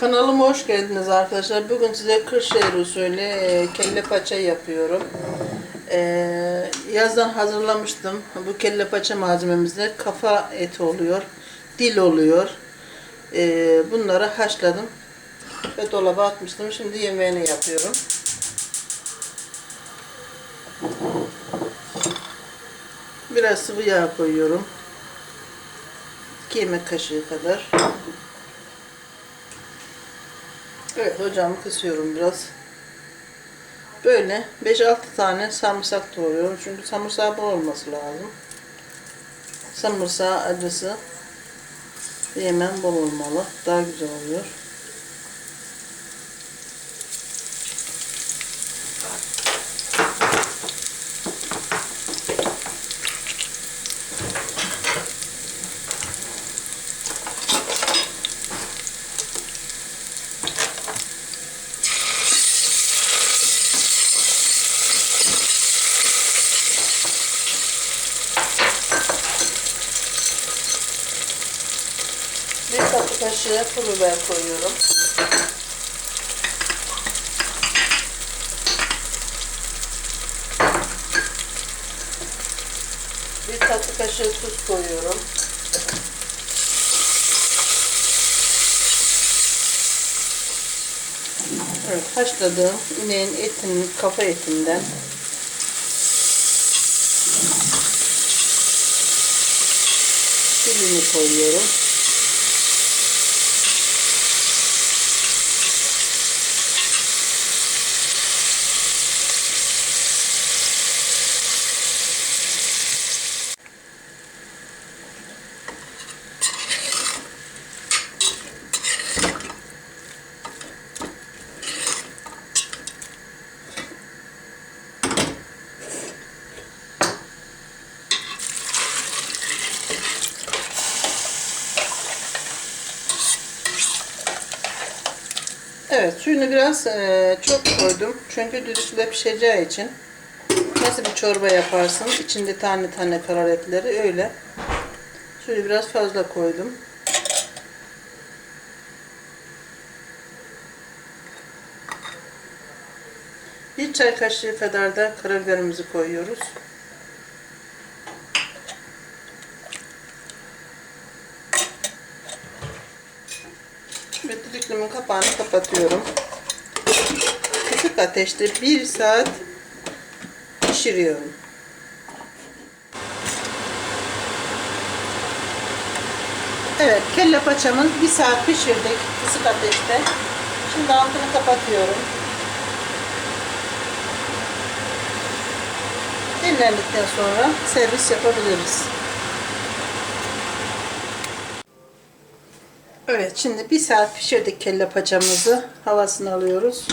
Kanalıma hoş geldiniz arkadaşlar. Bugün size Kırşehir usulü e, kelle paça yapıyorum. E, yazdan hazırlamıştım. Bu kelle paça malzememizde kafa eti oluyor, dil oluyor. E, bunları haşladım ve dolaba atmıştım. Şimdi yemeğini yapıyorum. Biraz sıvı yağ koyuyorum. 2 yemek kaşığı kadar. Evet ocağımı kısıyorum biraz. Böyle 5-6 tane sarımsak doğruyorum. Çünkü sarımsağı bol olması lazım. Sarımsağı acısı yemen bol olmalı. Daha güzel oluyor. Bir kaşığı pul biber koyuyorum. Bir tatlı kaşığı tuz koyuyorum. Evet, haşladığım ineğin etinin kafa etinden dilini koyuyorum. Evet suyunu biraz e, çok koydum. Çünkü düdüklüde pişeceği için. Nasıl bir çorba yaparsın? içinde tane tane karar etleri öyle. Suyu biraz fazla koydum. Bir çay kaşığı kadar da karabiberimizi koyuyoruz. Ve düdüklümün kapağını kapatıyorum. Kısık ateşte bir saat pişiriyorum. Evet, kelle paçamız bir saat pişirdik kısık ateşte. Şimdi altını kapatıyorum. Dinlendikten sonra servis yapabiliriz. Evet, şimdi bir saat pişirdik kelle paçamızı. Havasını alıyoruz.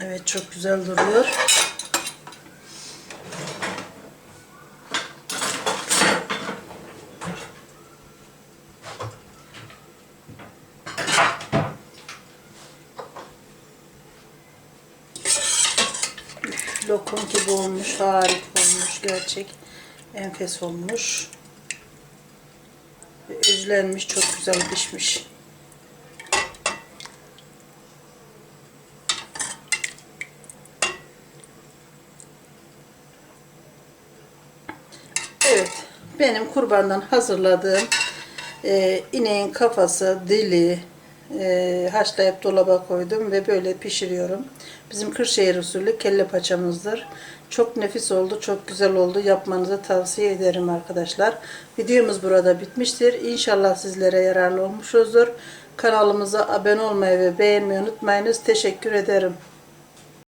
Evet, çok güzel duruyor. Lokum gibi olmuş, harika olmuş gerçek. Enfes olmuş. Ve Özlenmiş, çok güzel pişmiş. Evet, benim kurbandan hazırladığım e, ineğin kafası, dili e, haşlayıp dolaba koydum ve böyle pişiriyorum. Bizim Kırşehir usulü kelle paçamızdır. Çok nefis oldu, çok güzel oldu. Yapmanızı tavsiye ederim arkadaşlar. Videomuz burada bitmiştir. İnşallah sizlere yararlı olmuşuzdur. Kanalımıza abone olmayı ve beğenmeyi unutmayınız. Teşekkür ederim.